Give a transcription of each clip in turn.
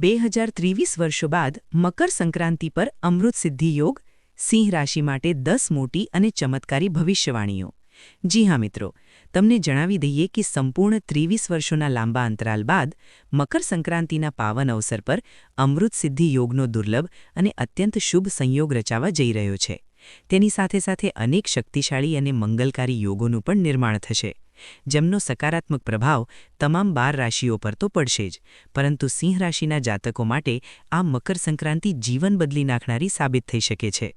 બે હજાર ત્રેવીસ વર્ષો બાદ મકર સંક્રાંતિ પર અમૃત સિદ્ધિ યોગ, સિંહ રાશિ માટે દસ મોટી અને ચમત્કારી ભવિષ્યવાણીઓ. જી હા મિત્રો, તમને જણાવી દઈએ કે સંપૂર્ણ ત્રેવીસ વર્ષોના લાંબા અંતરાલ બાદ મકર સંક્રાંતિના પાવન અવસર પર અમૃત સિદ્ધિ યોગનો દુર્લભ અને અત્યંત શુભ સંયોગ રચાવા જઈ રહ્યો છે. તેની સાથે સાથે અનેક શક્તિશાળી અને મંગલકારી યોગોનું પણ નિર્માણ થશે. જેમનો સકારાત્મક પ્રભાવ તમામ બાર રાશિઓ પર તો પડશે જ. પરંતુ સિંહ રાશિના જાતકો માટે આ મકર સંક્રાંતિ જીવન બદલી નાખનારી સાબિત થઈ શકે છે.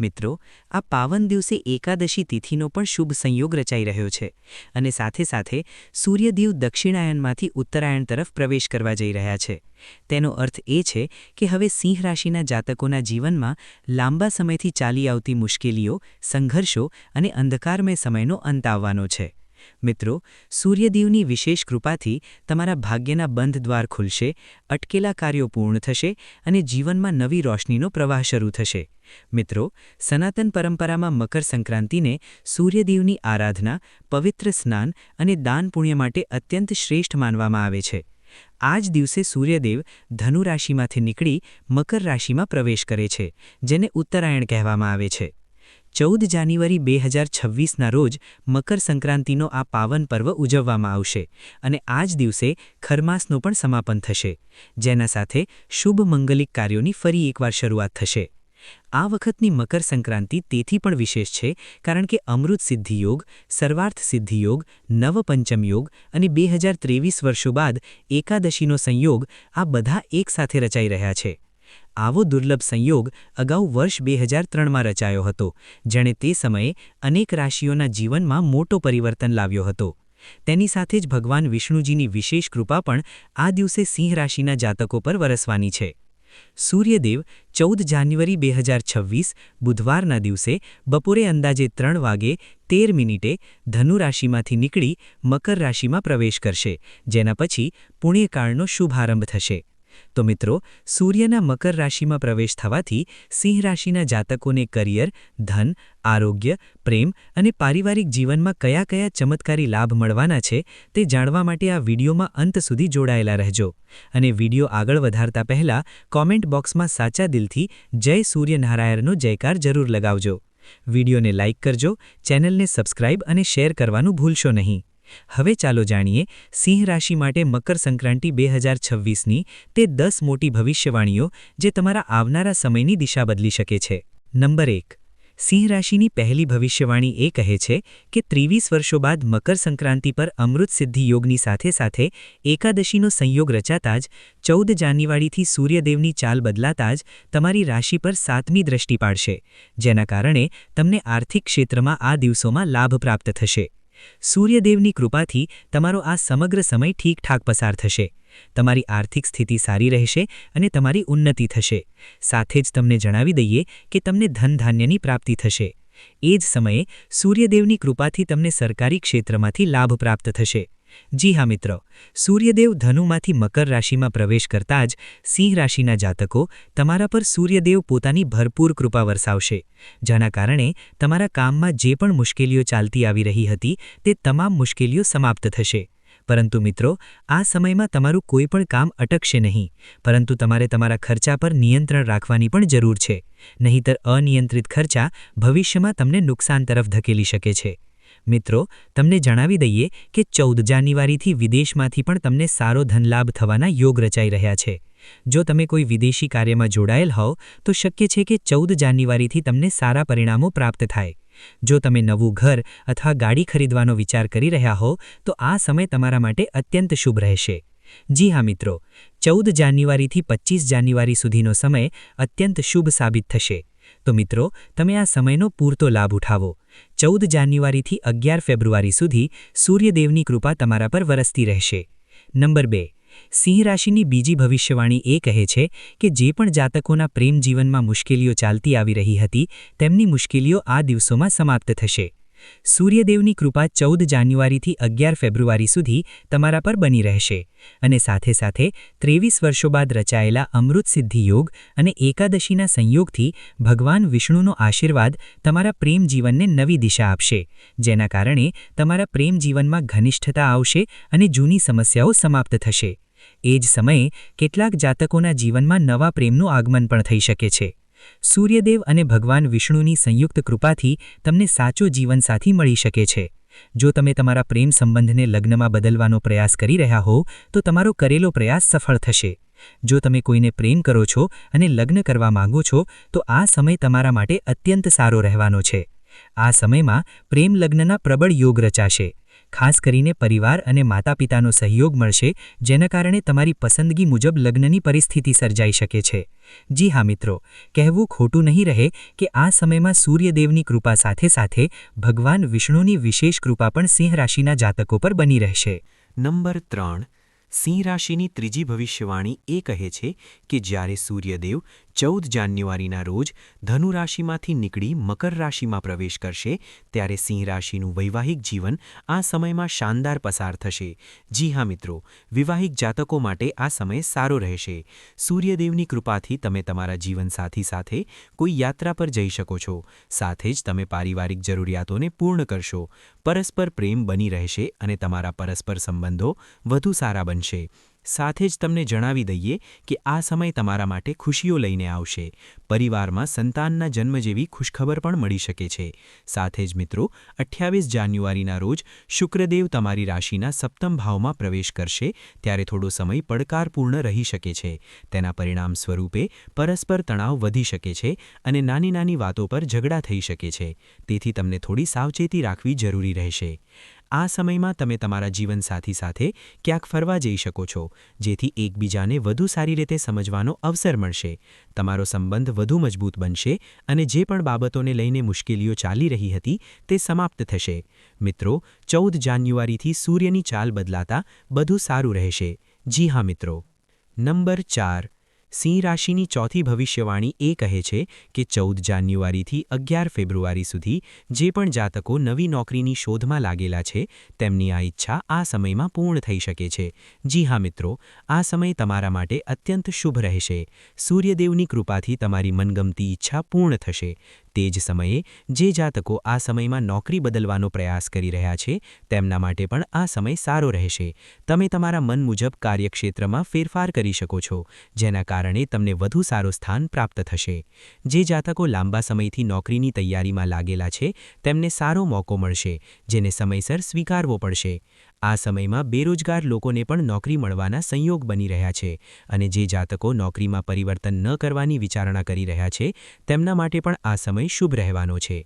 મિત્રો, આ પાવન દિવસે એકાદશી તિથિનો પણ શુભ સંયોગ રચાઈ રહ્યો છે અને સાથે સાથે સૂર્યદેવ દક્ષિણાયનમાંથી ઉત્તરાયણ તરફ પ્રવેશ કરવા જઈ રહ્યા છે. તેનો અર્થ એ છે કે હવે સિંહ રાશિના જાતકોના જીવનમાં લાંબા સમયથી ચાલી આવતી મુશ્કેલીઓ, સંઘર્ષો અને અંધકારમય સમયનો અંત આવવાનો છે. મિત્રો, સૂર્યદેવની વિશેષ કૃપાથી તમારા ભાગ્યના બંધ દ્વાર ખુલશે, અટકેલા કાર્યો પૂર્ણ થશે અને જીવનમાં નવી રોશનીનો પ્રવાહ શરૂ થશે. મિત્રો, સનાતન પરંપરામાં મકર સંક્રાંતિને સૂર્યદેવની આરાધના, પવિત્ર સ્નાન અને દાન પુણ્ય માટે અત્યંત શ્રેષ્ઠ માનવામાં આવે છે. આ જ દિવસે સૂર્યદેવ ધનુ રાશિમાંથી નીકળી મકર રાશિમાં પ્રવેશ કરે છે, જેને ઉત્તરાયણ કહેવામાં આવે છે. ચૌદ જાન્યુઆરી બે હજાર છવ્વીસના રોજ મકર સંક્રાંતિનો આ પાવન પર્વ ઉજવવામાં આવશે અને આ જ દિવસે ખરમાસનું પણ સમાપન થશે, જેના સાથે શુભ મંગલિક કાર્યોની ફરી એકવાર શરૂઆત થશે. આ વખતની મકર સંક્રાંતિ તેથી પણ વિશેષ છે કારણ કે અમૃત સિદ્ધિયોગ સર્વાર્થ સિદ્ધિયોગ નવપંચમ યોગ અને બે વર્ષો બાદ એકાદશીનો સંયોગ આ બધા એકસાથે રચાઈ રહ્યા છે. આવો દુર્લભ સંયોગ અગાઉ વર્ષ બે હજાર ત્રણમાં રચાયો હતો, જેણે તે સમયે અનેક રાશિઓના જીવનમાં મોટો પરિવર્તન લાવ્યો હતો. તેની સાથે જ ભગવાન વિષ્ણુજીની વિશેષ કૃપા પણ આ દિવસે સિંહ રાશિના જાતકો પર વરસવાની છે. સૂર્યદેવ ચૌદ જાન્યુઆરી બે હજાર છવ્વીસ, બુધવારના દિવસે બપોરે અંદાજે ત્રણ વાગે તેર મિનિટે ધનુ રાશિમાંથી નીકળી મકર રાશિમાં પ્રવેશ કરશે, જેના પછી પુણ્યકાળનો શુભારંભ થશે. તો મિત્રો, સૂર્યના મકર રાશિમાં પ્રવેશ થવાથી સિંહ રાશિના જાતકોને કરિયર, ધન, આરોગ્ય, પ્રેમ અને પારિવારિક જીવનમાં કયા કયા ચમત્કારી લાભ મળવાના છે તે જાણવા માટે આ વિડીયોમાં અંત સુધી જોડાયેલા રહેજો. અને વીડિયો આગળ વધારતા પહેલાં કોમેન્ટ બોક્સમાં સાચા દિલથી જય સૂર્યનારાયણનો જયકાર જરૂર લગાવજો. વિડીયોને લાઇક કરજો, ચેનલને સબસ્ક્રાઇબ અને શેર કરવાનું ભૂલશો નહીં. હવે ચાલો જાણીએ સિંહ રાશિ માટે મકર સંક્રાંતિ બે હજાર છવ્વીસની તે દસ મોટી ભવિષ્યવાણીઓ જે તમારા આવનારા સમયની દિશા બદલી શકે છે. નંબર એક, સિંહ રાશિની પહેલી ભવિષ્યવાણી એ કહે છે કે ત્રેવીસ વર્ષો બાદ મકર સંક્રાંતિ પર અમૃત સિદ્ધિ યોગની સાથે સાથે એકાદશીનો સંયોગ રચાતા જ ચૌદ જાન્યુઆરીથી સૂર્યદેવની ચાલ બદલાતા જ તમારી રાશિ પર સાતમી દ્રષ્ટિ પાડશે, જેના કારણે તમને આર્થિક ક્ષેત્રમાં આ દિવસોમાં લાભ પ્રાપ્ત થશે. સૂર્યદેવની કૃપાથી તમારો આ સમગ્ર સમય ઠીકઠાક પસાર થશે. તમારી આર્થિક સ્થિતિ સારી રહેશે અને તમારી ઉન્નતિ થશે. સાથે જ તમને જણાવી દઈએ કે તમને ધનધાન્યની પ્રાપ્તિ થશે. એ જ સમયે સૂર્યદેવની કૃપાથી તમને સરકારી ક્ષેત્રમાંથી લાભ પ્રાપ્ત થશે. જી હા, મિત્રો. સૂર્યદેવ ધનુમાંથી મકર રાશિમાં પ્રવેશ કરતા જ સિંહ રાશિના જાતકો તમારા પર સૂર્યદેવ પોતાની ભરપૂર કૃપા વરસાવશે. જેના કારણે તમારા કામમાં જે પણ મુશ્કેલીઓ ચાલતી આવી રહી હતી તે તમામ મુશ્કેલીઓ સમાપ્ત થશે. પરંતુ મિત્રો, આ સમયમાં તમારું કોઈ પણ કામ અટકશે નહીં. પરંતુ તમારે તમારા ખર્ચા પર નિયંત્રણ રાખવાની પણ જરૂર છે. નહીંતર અનિયંત્રિત ખર્ચા ભવિષ્યમાં તમને નુકસાન તરફ ધકેલી શકે છે. મિત્રો, તમને જણાવી દઈએ કે ચૌદ જાન્યુઆરીથી વિદેશમાંથી પણ તમને સારો ધનલાભ થવાના યોગ રચાઈ રહ્યા છે. જો તમે કોઈ વિદેશી કાર્યમાં જોડાયેલ હોવ, તો શક્ય છે કે ચૌદ જાન્યુઆરીથી તમને સારા પરિણામો પ્રાપ્ત થાય. જો તમે નવું ઘર અથવા ગાડી ખરીદવાનો વિચાર કરી રહ્યા હો તો આ સમય તમારા માટે અત્યંત શુભ રહેશે. જી હા મિત્રો, ચૌદ જાન્યુઆરીથી પચીસ જાન્યુઆરી સુધીનો સમય અત્યંત શુભ સાબિત થશે. તો મિત્રો, તમે આ સમયનો પૂરતો લાભ ઉઠાવો. ચૌદ જાન્યુઆરીથી અગિયાર ફેબ્રુઆરી સુધી સૂર્યદેવની કૃપા તમારા પર વરસતી રહેશે. નંબર બે, સિંહ રાશિની બીજી ભવિષ્યવાણી એ કહે છે કે જે પણ જાતકોના પ્રેમ જીવનમાં મુશ્કેલીઓ ચાલતી આવી રહી હતી, તેમની મુશ્કેલીઓ આ દિવસોમાં સમાપ્ત થશે. સૂર્યદેવની કૃપા ચૌદ જાન્યુઆરીથી અગિયાર ફેબ્રુઆરી સુધી તમારા પર બની રહેશે. અને સાથે સાથે ત્રેવીસ વર્ષો બાદ રચાયેલા અમૃત સિદ્ધિ યોગ અને એકાદશીના સંયોગથી ભગવાન વિષ્ણુનો આશીર્વાદ તમારા પ્રેમ જીવનને નવી દિશા આપશે, જેના કારણે તમારા પ્રેમ જીવનમાં ઘનિષ્ઠતા આવશે અને જૂની સમસ્યાઓ સમાપ્ત થશે. એ જ સમયે કેટલાક જાતકોના જીવનમાં નવા પ્રેમનું આગમન પણ થઈ શકે છે. સૂર્યદેવ અને ભગવાન વિષ્ણુની સંયુક્ત કૃપાથી તમને સાચો જીવનસાથી મળી શકે છે. જો તમે તમારા પ્રેમ સંબંધને લગ્નમાં બદલવાનો પ્રયાસ કરી રહ્યા હો, તો તમારો કરેલો પ્રયાસ સફળ થશે. જો તમે કોઈને પ્રેમ કરો છો અને લગ્ન કરવા માંગો છો, તો આ સમય તમારા માટે અત્યંત સારો રહેવાનો છે. આ સમયમાં પ્રેમ લગ્નના પ્રબળ યોગ રચાશે. ખાસ કરીને પરિવાર અને માતા પિતાનો સહયોગ મળશે, જેના કારણે તમારી પસંદગી મુજબ લગ્નની પરિસ્થિતિ સર્જાઈ શકે છે. જી હા મિત્રો, કહેવું ખોટું નહીં રહે કે આ સમયમાં સૂર્યદેવની કૃપા સાથે સાથે ભગવાન વિષ્ણુની વિશેષ કૃપા પણ સિંહ રાશિના જાતકો પર બની રહેશે. નંબર ત્રણ સિંહ રાશિની ત્રીજી ભવિષ્યવાણી એ કહે છે કે જ્યારે સૂર્યદેવ ચૌદ જાન્યુઆરીના રોજ ધનુ રાશિમાંથી નીકળી મકર રાશિમાં પ્રવેશ કરશે, ત્યારે સિંહ રાશિનું વૈવાહિક જીવન આ સમયમાં શાનદાર પસાર થશે. જી હા મિત્રો, વિવાહિક જાતકો માટે આ સમય સારો રહેશે. સૂર્યદેવની કૃપાથી તમે તમારા જીવનસાથી સાથે કોઈ યાત્રા પર જઈ શકો છો. સાથે જ તમે પારિવારિક જરૂરિયાતોને પૂર્ણ કરશો. પરસ્પર પ્રેમ બની રહેશે અને તમારા પરસ્પર સંબંધો વધુ સારા બનશે. સાથે જ તમને જણાવી દઈએ કે આ સમય તમારા માટે ખુશીઓ લઈને આવશે. પરિવારમાં સંતાનના જન્મ જેવી ખુશખબર પણ મળી શકે છે. સાથે જ મિત્રો, અઠ્યાવીસ જાન્યુઆરીના રોજ શુક્રદેવ તમારી રાશિના સપ્તમ ભાવમાં પ્રવેશ કરશે, ત્યારે થોડો સમય પડકારપૂર્ણ રહી શકે છે. તેના પરિણામ સ્વરૂપે પરસ્પર તણાવ વધી શકે છે અને નાની નાની વાતો પર ઝઘડા થઈ શકે છે. તેથી તમને થોડી સાવચેતી રાખવી જરૂરી રહેશે. આ સમયમાં તમે તમારા જીવનસાથી સાથે ક્યાંક ફરવા જઈ શકો છો, જેથી એકબીજાને વધુ સારી રીતે સમજવાનો અવસર મળશે. તમારો સંબંધ વધુ મજબૂત બનશે અને જે પણ બાબતોને લઈને મુશ્કેલીઓ ચાલી રહી હતી તે સમાપ્ત થશે. મિત્રો, ચૌદ જાન્યુઆરીથી સૂર્યની ચાલ બદલાતા બધું સારું રહેશે. જી હા મિત્રો. નંબર ચાર. સિંહ રાશિની ચોથી ભવિષ્યવાણી એ કહે છે કે ચૌદ જાન્યુઆરીથી અગિયાર ફેબ્રુઆરી સુધી જે પણ જાતકો નવી નોકરીની શોધમાં લાગેલા છે, તેમની આ ઈચ્છા આ સમયમાં પૂર્ણ થઈ શકે છે. જી હા મિત્રો, આ સમય તમારા માટે અત્યંત શુભ રહેશે. સૂર્યદેવની કૃપાથી તમારી મનગમતી ઈચ્છા પૂર્ણ થશે. તે જ સમયે જે જાતકો આ સમયમાં નોકરી બદલવાનો પ્રયાસ કરી રહ્યા છે, તેમના માટે પણ આ સમય સારો રહેશે. તમે તમારા મન મુજબ કાર્યક્ષેત્રમાં ફેરફાર કરી શકો છો, જેના કારણે તમને વધુ સારું સ્થાન પ્રાપ્ત થશે. જે જાતકો લાંબા સમયથી નોકરીની તૈયારીમાં લાગેલા છે, તેમને સારો મોકો મળશે, જેને સમયસર સ્વીકારવો પડશે. આ સમયમાં બેરોજગાર લોકોને પણ નોકરી મળવાના સંયોગ બની રહ્યા છે અને જે જાતકો નોકરીમાં પરિવર્તન ન કરવાની વિચારણા કરી રહ્યા છે, તેમના માટે પણ આ સમય શુભ રહેવાનો છે.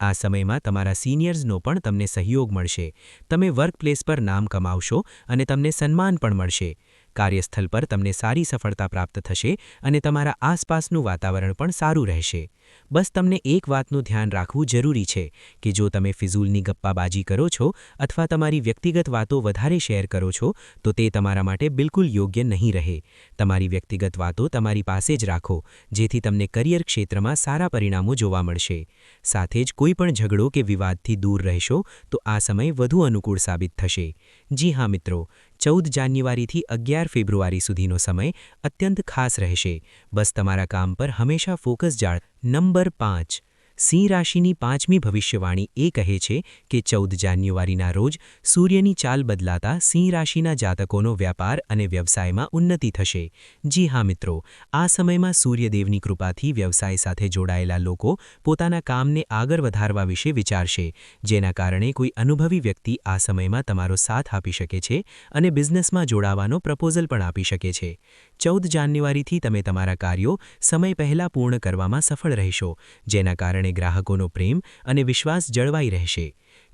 આ સમયમાં તમારા સિનિયર્સનો પણ તમને સહયોગ મળશે. તમે વર્કપ્લેસ પર નામ કમાવશો અને તમને સન્માન પણ મળશે. કાર્યસ્થળ પર તમને સારી સફળતા પ્રાપ્ત થશે અને તમારા આસપાસનું વાતાવરણ પણ સારું રહેશે. બસ તમને એક વાતનું ધ્યાન રાખવું જરૂરી છે કે જો તમે ફિઝૂલની ગપ્પાબાજી કરો છો અથવા તમારી વ્યક્તિગત વાતો વધારે શેર કરો છો, તો તે તમારા માટે બિલકુલ યોગ્ય નહીં રહે. તમારી વ્યક્તિગત વાતો તમારી પાસે જ રાખો, જેથી તમને કરિયર ક્ષેત્રમાં સારા પરિણામો જોવા મળશે. સાથે જ કોઈ પણ ઝઘડો કે વિવાદથી દૂર રહેશો, તો આ સમય વધુ અનુકૂળ સાબિત થશે. જી હા મિત્રો, ચૌદ જાન્યુઆરીથી અગિયાર ફેબ્રુઆરી સુધીનો સમય અત્યંત ખાસ રહેશે. બસ તમારા કામ પર હંમેશા ફોકસ જાળ નંબર પાંચ. સિંહ રાશિની પાંચમી ભવિષ્યવાણી એ કહે છે કે ચૌદ જાન્યુઆરીના રોજ સૂર્યની ચાલ બદલાતા સિંહ રાશિના જાતકોનો વ્યાપાર અને વ્યવસાયમાં ઉન્નતિ થશે. જી હા મિત્રો, આ સમયમાં સૂર્યદેવની કૃપાથી વ્યવસાય સાથે જોડાયેલા લોકો પોતાના કામને આગળ વધારવા વિશે વિચારશે, જેના કારણે કોઈ અનુભવી વ્યક્તિ આ સમયમાં તમારો સાથ આપી શકે છે અને બિઝનેસમાં જોડાવાનો પ્રપોઝલ પણ આપી શકે છે. ચૌદ જાન્યુઆરીથી તમે તમારા કાર્યો સમય પહેલાં પૂર્ણ કરવામાં સફળ રહેશો, જેના કારણે ગ્રાહકોનો પ્રેમ અને વિશ્વાસ જળવાઈ રહેશે.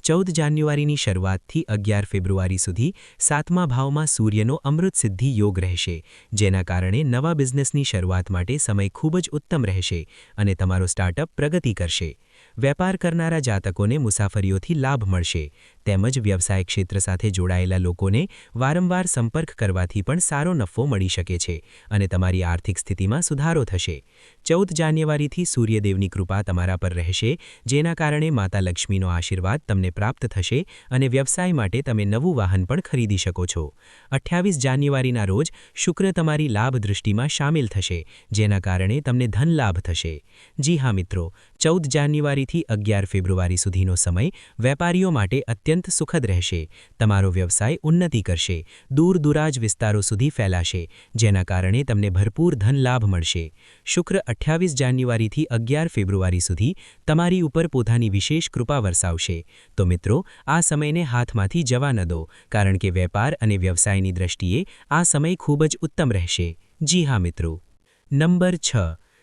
ચૌદ જાન્યુઆરીની શરૂઆતથી અગિયાર ફેબ્રુઆરી સુધી સાતમા ભાવમાં સૂર્યનો અમૃત સિદ્ધિ યોગ રહેશે, જેના કારણે નવા બિઝનેસની શરૂઆત માટે સમય ખૂબ જ ઉત્તમ રહેશે અને તમારો સ્ટાર્ટઅપ પ્રગતિ કરશે. વેપાર કરનારા જાતકોને મુસાફરીઓથી લાભ મળશે. તેમજ વ્યવસાય ક્ષેત્ર સાથે જોડાયેલા લોકોને વારંવાર સંપર્ક કરવાથી પણ સારો નફો મળી શકે છે અને તમારી આર્થિક સ્થિતિમાં સુધારો થશે. ચૌદ જાન્યુઆરીથી સૂર્યદેવની કૃપા તમારા પર રહેશે, જેના કારણે માતા લક્ષ્મીનો આશીર્વાદ તમને પ્રાપ્ત થશે અને વ્યવસાય માટે તમે નવું વાહન પણ ખરીદી શકો છો. અઠ્યાવીસ જાન્યુઆરીના રોજ શુક્ર તમારી લાભ દૃષ્ટિમાં સામેલ થશે, જેના કારણે તમને ધન લાભ થશે. જી હા મિત્રો, ચૌદ જાન્યુઆરીથી અગિયાર ફેબ્રુઆરી સુધીનો સમય વેપારીઓ માટે અત્યંત અત્યંત સુખદ રહેશે. તમારો વ્યવસાય ઉન્નતિ કરશે. દૂર દૂરાજ વિસ્તારો સુધી ફેલાશે, જેના કારણે તમને ભરપૂર ધન લાભ મળશે. શુક્ર અઠ્યાવીસ જાન્યુઆરીથી અગિયાર ફેબ્રુઆરી સુધી તમારી ઉપર પોતાની વિશેષ કૃપા વરસાવશે. તો મિત્રો, આ સમયને હાથમાંથી જવા ન દો, કારણ કે વેપાર અને વ્યવસાયની દ્રષ્ટિએ આ સમય ખૂબ જ ઉત્તમ રહેશે. જી હા મિત્રો. નંબર છ.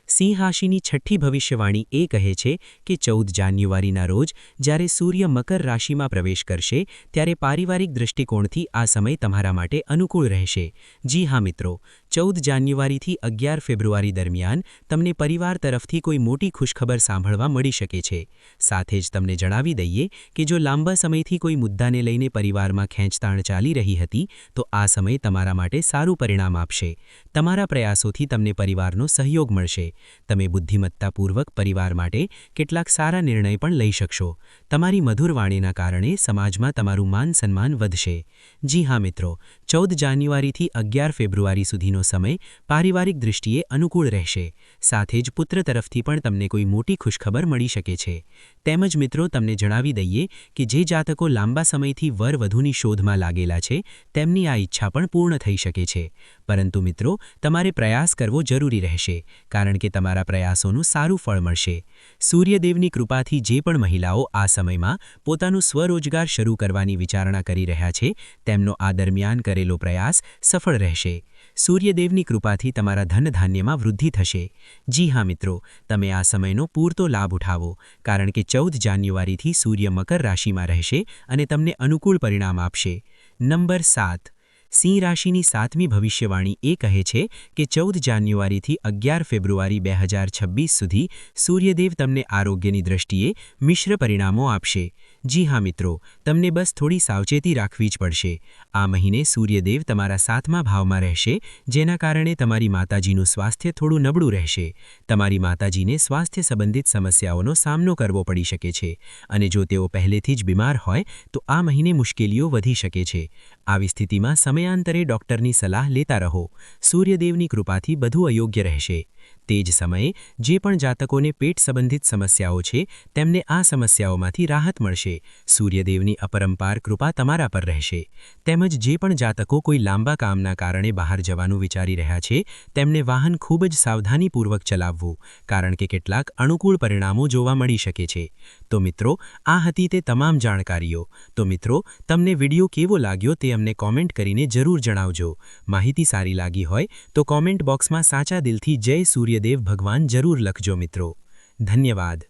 સિંહ રાશિની છઠ્ઠી ભવિષ્યવાણી એ કહે છે કે ચૌદ જાન્યુઆરીના રોજ જ્યારે સૂર્ય મકર રાશિમાં પ્રવેશ કરશે, ત્યારે પારિવારિક દૃષ્ટિકોણથી આ સમય તમારા માટે અનુકૂળ રહેશે. જી હા મિત્રો, ચૌદ જાન્યુઆરીથી અગિયાર ફેબ્રુઆરી દરમિયાન તમને પરિવાર તરફથી કોઈ મોટી ખુશખબર સાંભળવા મળી શકે છે. સાથે જ તમને જણાવી દઈએ કે જો લાંબા સમયથી કોઈ મુદ્દાને લઈને પરિવારમાં ખેંચતાણ ચાલી રહી હતી, તો આ સમય તમારા માટે સારું પરિણામ આપશે. તમારા પ્રયાસોથી તમને પરિવારનો સહયોગ મળશે. તમે બુદ્ધિમત્તાપૂર્વક પરિવાર માટે કેટલાક સારા નિર્ણય પણ લઈ શકશો. તમારી મધુર વાણીના કારણે સમાજમાં તમારું માન સન્માન વધશે. જી હા મિત્રો, ચૌદ જાન્યુઆરીથી અગિયાર ફેબ્રુઆરી સુધીનો સમય પારિવારિક દૃષ્ટિએ અનુકૂળ રહેશે. સાથે જ પુત્ર તરફથી પણ તમને કોઈ મોટી ખુશખબર મળી શકે છે. તેમજ મિત્રો, તમને જણાવી દઈએ કે જે જાતકો લાંબા સમયથી વર વધુની શોધમાં લાગેલા છે, તેમની આ ઈચ્છા પણ પૂર્ણ થઈ શકે છે. પરંતુ મિત્રો, તમારે પ્રયાસ કરવો જરૂરી રહેશે, કારણ કે તમારા પ્રયાસોનું સારું ફળ મળશે. સૂર્યદેવની કૃપાથી જે પણ મહિલાઓ આ સમયમાં પોતાનું સ્વરોજગાર શરૂ કરવાની વિચારણા કરી રહ્યા છે, તેમનો આ દરમિયાન કરેલો પ્રયાસ સફળ રહેશે. સૂર્યદેવની કૃપાથી તમારા ધનધાન્યમાં વૃદ્ધિ થશે. જી હા મિત્રો, તમે આ સમયનો પૂરતો લાભ ઉઠાવો, કારણ કે ચૌદ જાન્યુઆરીથી સૂર્ય મકર રાશિમાં રહેશે અને તમને અનુકૂળ પરિણામ આપશે. નંબર સાત સિંહ રાશિની સાતમી ભવિષ્યવાણી એ કહે છે કે ચૌદ જાન્યુઆરીથી અગિયાર ફેબ્રુઆરી બે હજાર છવ્વીસ સુધી સૂર્યદેવ તમને આરોગ્યની દ્રષ્ટિએ મિશ્ર પરિણામો આપશે. જી હા મિત્રો, તમને બસ થોડી સાવચેતી રાખવી જ પડશે. આ મહિને સૂર્યદેવ તમારા સાતમા ભાવમાં રહેશે, જેના કારણે તમારી માતાજીનું સ્વાસ્થ્ય થોડું નબળું રહેશે. તમારી માતાજીને સ્વાસ્થ્ય સંબંધિત સમસ્યાઓનો સામનો કરવો પડી શકે છે, અને જો તેઓ પહેલેથી જ બીમાર હોય, તો આ મહિને મુશ્કેલીઓ વધી શકે છે. આવી સ્થિતિમાં સમયાંતરે ડૉક્ટરની સલાહ લેતા રહો. સૂર્યદેવની કૃપાથી બધું અયોગ્ય રહેશે. તે જ સમયે જે પણ જાતકોને પેટ સંબંધિત સમસ્યાઓ છે, તેમને આ સમસ્યાઓમાંથી રાહત મળશે. સૂર્યદેવની અપરંપાર કૃપા તમારા પર રહેશે. તેમજ જે પણ જાતકો કોઈ લાંબા કામના કારણે બહાર જવાનું વિચારી રહ્યા છે, તેમને વાહન ખૂબ જ સાવધાનીપૂર્વક ચલાવવું, કારણ કે કેટલાક અનુકૂળ પરિણામો જોવા મળી શકે છે. તો મિત્રો, આ હતી તે તમામ જાણકારીઓ. તો મિત્રો, તમને વીડિયો કેવો લાગ્યો તે અમને કોમેન્ટ કરીને જરૂર જણાવજો. માહિતી સારી લાગી હોય તો કોમેન્ટ બોક્સમાં સાચા દિલથી જય સૂર્યદેવ ભગવાન જરૂર લખજો મિત્રો. ધન્યવાદ.